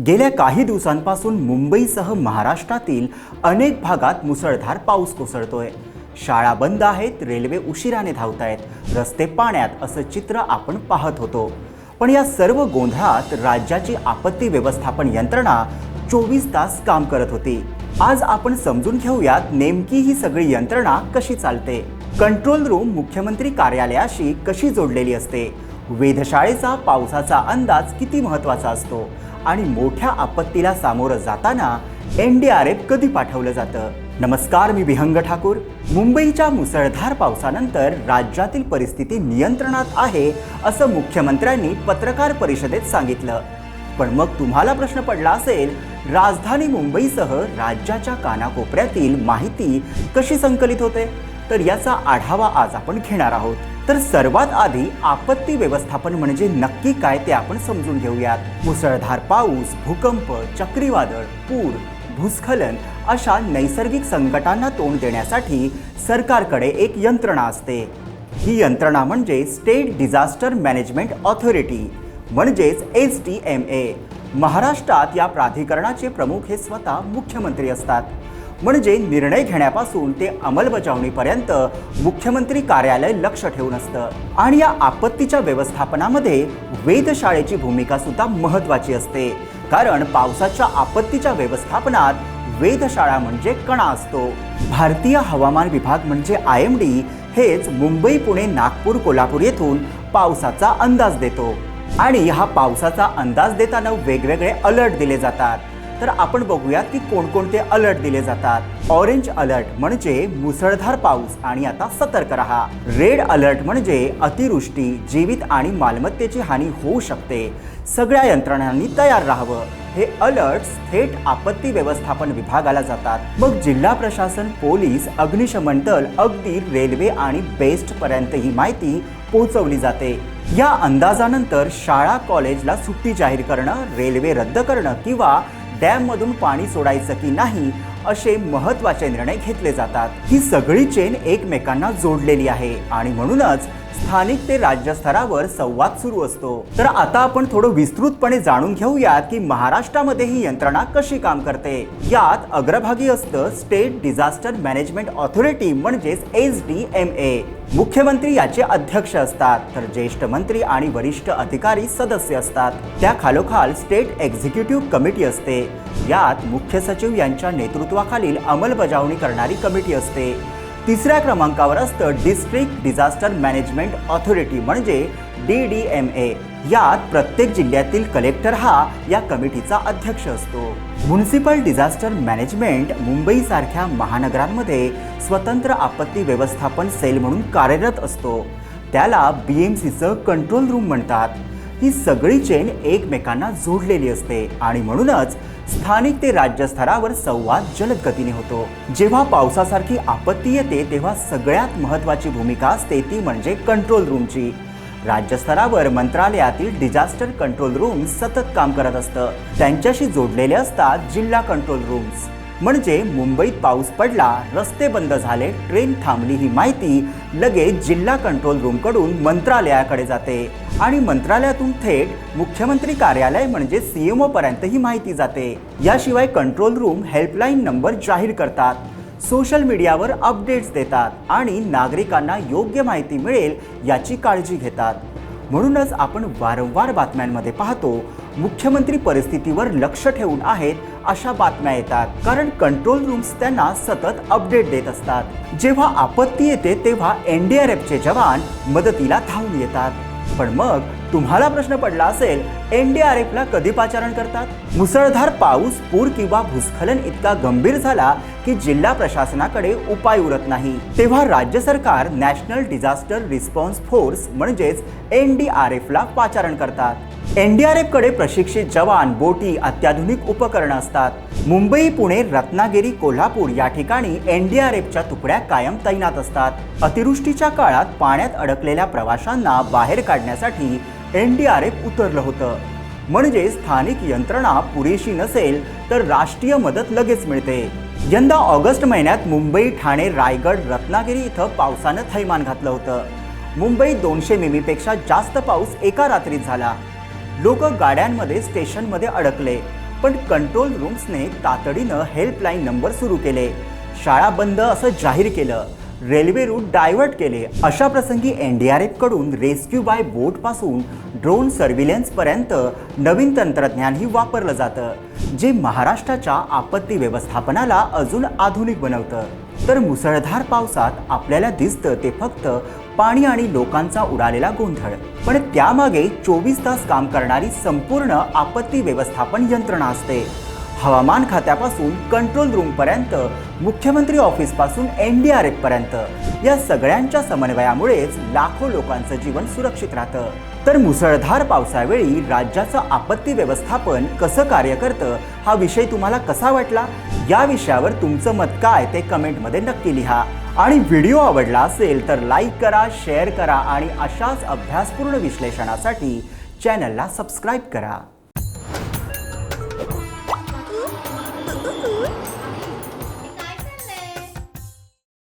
गेल्या काही दिवसांपासून मुंबईसह महाराष्ट्रातील अनेक भागात मुसळधार पाऊस कोसळतोय. शाळा बंद आहेत रेल्वे उशिराने धावत आहेत रस्ते पाण्यात असं चित्र आपण पाहत होतो. पण या सर्व गोंधळात राज्याची आपत्ती व्यवस्थापन यंत्रणा चोवीस तास काम करत होती. आज आपण समजून घेऊयात नेमकी ही सगळी यंत्रणा कशी चालते. कंट्रोल रूम मुख्यमंत्री कार्यालयाशी कशी जोडलेली असते. वेधशाळेचा पावसाचा अंदाज किती महत्त्वाचा असतो? आणि मोठ्या आपत्तीला सामोरं जाताना एन डी आर एफ कधी पाठवलं जातं? नमस्कार मी विहंग ठाकूर. मुंबईच्या मुसळधार पावसानंतर राज्यातील परिस्थिती नियंत्रणात आहे असं मुख्यमंत्र्यांनी पत्रकार परिषदेत सांगितलं. पण मग तुम्हाला प्रश्न पडला असेल राजधानी मुंबईसह राज्याच्या कानाकोपऱ्यातील माहिती कशी संकलित होते? तर याचा आढावा आज आपण घेणार आहोत. तर सर्वात आधी आपत्ती व्यवस्थापन म्हणजे नक्की काय ते आपण समजून घेऊयात. मुसळधार पाऊस भूकंप चक्रीवादळ पूर भूस्खलन अशा नैसर्गिक संकटांना तोंड देण्यासाठी सरकारकडे एक यंत्रणा असते. ही यंत्रणा म्हणजे स्टेट डिझास्टर मॅनेजमेंट ऑथॉरिटी म्हणजेच एस डी एम ए. महाराष्ट्रात या प्राधिकरणाचे प्रमुख हे स्वतः मुख्यमंत्री असतात. म्हणजे निर्णय घेण्यापासून ते अंमलबजावणीपर्यंत मुख्यमंत्री कार्यालय लक्ष ठेवून असतं. आणि या आपत्तीच्या व्यवस्थापनामध्ये वेधशाळेची भूमिका सुद्धा महत्त्वाची असते. कारण पावसाच्या आपत्तीच्या व्यवस्थापनात वेधशाळा म्हणजे कणा असतो. भारतीय हवामान विभाग म्हणजे आय एम डी हेच मुंबई पुणे नागपूर कोल्हापूर येथून पावसाचा अंदाज देतो. आणि हा पावसाचा अंदाज देताना वेगवेगळे अलर्ट दिले जातात. तर आपण बघूयात की कोणकोणते अलर्ट दिले जातात. ऑरेंज अलर्ट म्हणजे मुसळधार पाऊस आणि आता सतर्क राहा. रेड अलर्ट म्हणजे अतिवृष्टी जीवित आणि मालमत्तेची हानी होऊ शकते. सगळ्या यंत्रणांनी तयार राहावं. हे अलर्ट्स थेट आपत्ती व्यवस्थापन विभागाला जातात. मग जिल्हा प्रशासन पोलीस अग्निशमन दल अगदी रेल्वे आणि बेस्ट पर्यंत ही माहिती पोहोचवली जाते. या अंदाजानंतर शाळा कॉलेजला सुट्टी जाहीर करणं रेल्वे रद्द करणं किंवा डॅममधून पाणी सोडायचं की नाही असे महत्त्वाचे निर्णय घेतले जातात. ही सगळी चेन एकमेकांना जोडलेली आहे आणि म्हणूनच स्थानिक ते राज्य स्तरावर संवाद सुरू असतो. तर आता आपण थोडं विस्तृतपणे जाणून घेऊयात की महाराष्ट्रामध्ये ही यंत्रणा कशी काम करते. यात अग्रभागी असतं स्टेट डिझास्टर मॅनेजमेंट ऑथॉरिटी म्हणजेच एस डी एम ए मुख्यमंत्री याचे अध्यक्ष असतात तर ज्येष्ठ मंत्री आणि वरिष्ठ अधिकारी सदस्य असतात. त्या खालोखाल स्टेट एक्झिक्युटिव्ह कमिटी असते. यात मुख्य सचिव यांच्या नेतृत्व नेतृत्वाखालील अंमलबजावणी करणारी कमिटी असते. तिसऱ्या क्रमांकावर असतं डिस्ट्रिक्ट डिझास्टर मॅनेजमेंट ऑथॉरिटी म्हणजे डी डी एम ए यात प्रत्येक जिल्ह्यातील कलेक्टर हा या कमिटीचा अध्यक्ष असतो. म्युन्सिपल डिझास्टर मॅनेजमेंट मुंबईसारख्या महानगरांमध्ये स्वतंत्र आपत्ती व्यवस्थापन सेल म्हणून कार्यरत असतो. त्याला बी एम सीचं कंट्रोल रूम म्हणतात. ही सगळी चेन एकमेकांना जोडलेली असते. आणि म्हणूनच स्थानिक ते राज्य स्तरावर संवाद जलद गतीने होतो. जेव्हा पावसासारखी आपत्ती येते तेव्हा सगळ्यात महत्त्वाची भूमिका असते ती म्हणजे कंट्रोल रूमची राज्यस्तरावर मंत्रालयातील डिझास्टर कंट्रोल रूम सतत काम करत असतं. त्यांच्याशी जोडलेले असतात जिल्हा कंट्रोल रूम्स म्हणजे मुंबईत पाऊस पडला रस्ते बंद झाले ट्रेन थांबली ही माहिती लगेच जिल्हा कंट्रोल रूमकडून मंत्रालयाकडे जाते. आणि मंत्रालयातून थेट मुख्यमंत्री कार्यालय म्हणजे सीएमओ पर्यंत ही माहिती जाते. याशिवाय कंट्रोल रूम हेल्पलाईन नंबर जाहीर करतात सोशल मीडियावर अपडेट्स देतात आणि नागरिकांना योग्य माहिती मिळेल याची काळजी घेतात. म्हणूनच आपण वारंवार बातम्यांमध्ये पाहतो मुख्यमंत्री परिस्थितीवर लक्ष ठेवून आहेत अशा बातम्या येतात. कारण कंट्रोल रूम्स त्यांना सतत अपडेट देत असतात. जेव्हा आपत्ती येते तेव्हा एन डी आर एफचे जवान मदतीला धावून येतात. पण मग तुम्हाला प्रश्न पडला असेल एन डी आर एफला कधी पाचारण करतात? मुसळधार पाऊस पूर किंवा भूस्खलन इतका गंभीर झाला की जिल्हा प्रशासनाकडे उपाय उरत नाही. तेव्हा राज्य सरकार नॅशनल डिझास्टर रिस्पॉन्स फोर्स म्हणजेच एन डी आर एफला पाचारण करतात. एन डी आर एफकडे प्रशिक्षित जवान बोटी अत्याधुनिक उपकरणं असतात. मुंबई पुणे रत्नागिरी कोल्हापूर या ठिकाणी एन डी आर एफच्या तुकड्या कायम तैनात असतात. अतिवृष्टीच्या काळात पाण्यात अडकलेल्या प्रवाशांना बाहेर काढण्यासाठी एन डी आर एफ उतरलं होतं. म्हणजे स्थानिक यंत्रणा पुरेशी नसेल तर राष्ट्रीय मदत लगेच मिळते. यंदा ऑगस्ट महिन्यात मुंबई ठाणे रायगड रत्नागिरी इथं पावसानं थैमान घातलं होतं. मुंबईत दोनशे मिमीपेक्षा जास्त पाऊस एका रात्रीत झाला. लोक गाड्यांमध्ये स्टेशनमध्ये अडकले. पण कंट्रोल रूम्सने तातडीनं हेल्पलाईन नंबर सुरू केले. शाळा बंद असं जाहीर केलं. रेल्वे रूट डायव्हर्ट केले. अशा प्रसंगी एन डी आर एफकडून रेस्क्यू बाय बोटपासून ड्रोन सर्व्हिलन्सपर्यंत नवीन तंत्रज्ञानही वापरलं जातं जे महाराष्ट्राच्या आपत्ती व्यवस्थापनाला अजून आधुनिक बनवतं. तर मुसळधार पावसात आपल्याला दिसतं ते फक्त पाणी आणि लोकांचा उडालेला गोंधळ. पण त्यामागे चोवीस तास काम करणारी संपूर्ण आपत्ती व्यवस्थापन यंत्रणा असते. हवामान खात्यापासून कंट्रोल रूमपर्यंत मुख्यमंत्री ऑफिसपासून एन डी आर एफपर्यंत या सगळ्यांच्या समन्वयामुळेच लाखो लोकांचं जीवन सुरक्षित राहतं. तर मुसळधार पावसावेळी राज्याचं आपत्ती व्यवस्थापन कसं कार्य करतं हा विषय तुम्हाला कसा वाटला? या विषयावर तुमचं मत काय ते कमेंटमध्ये नक्की लिहा. आणि व्हिडिओ आवडला असेल तर लाईक करा शेअर करा आणि अशाच अभ्यासपूर्ण विश्लेषणासाठी चॅनलला सबस्क्राईब करा.